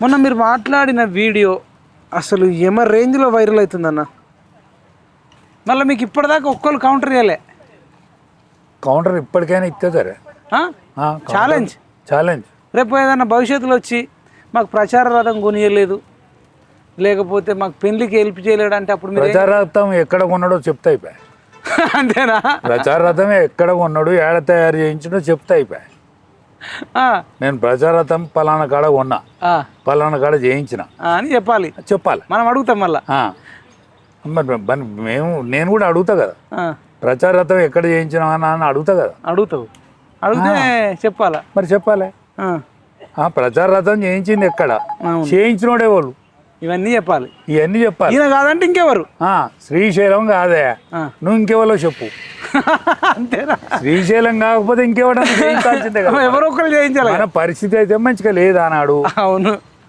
మొన్న మీరు మాట్లాడిన వీడియో అసలు ఎమ రేంజ్లో వైరల్ అవుతుందన్న. మళ్ళీ మీకు ఇప్పటిదాకా ఒక్కరు కౌంటర్ చేయలే. కౌంటర్ ఇప్పటికైనా ఇస్తే సరే ఛాలెంజ్ ఛాలెంజ్ రేపు ఏదైనా భవిష్యత్తులో వచ్చి మాకు ప్రచార రథం కొనియలేదు. లేకపోతే మాకు పెళ్ళికి హెల్ప్ చేయలేడు అంటే అప్పుడు మీరు ప్రచారార్థం ఎక్కడ కొన్నాడో చెప్తే అయిపోయా. అంతేనా? ప్రచారార్థం ఎక్కడ కొన్నాడు ఏడ తయారు చేయించడో చెప్తే అయిపోయా. నేను ప్రచారార్థం పలానా కాడ కొన్నా. ఆ, పలానా కాడ చేయించిన అని చెప్పాలి. చెప్పాలి. మనం అడుగుతాం మళ్ళా. మరి మేము నేను కూడా అడుగుతా కదా. ఆ, ప్రచారార్థం ఎక్కడ చేయించినా అని అడుగుతా కదా. అడుగుతావు. అడిగితే చెప్పాలా? మరి చెప్పాలి. ప్రచారార్థం చేయించింది ఎక్కడ. చేయించినోడే వాళ్ళు. ఇవన్నీ చెప్పాలి. ఇవన్నీ చెప్పాలి. ఈయన కాదంటే ఇంకెవరు? ఆ, శ్రీశైలం కాదే. నువ్వు ఇంకెవరో చెప్పు. అంతేనా? శ్రీశైలం కాకపోతే కదా ఎవరో ఒకరు చేయించాలి మన పరిస్థితి అయితే మంచిగా లేదు అన్నాడు? అవును.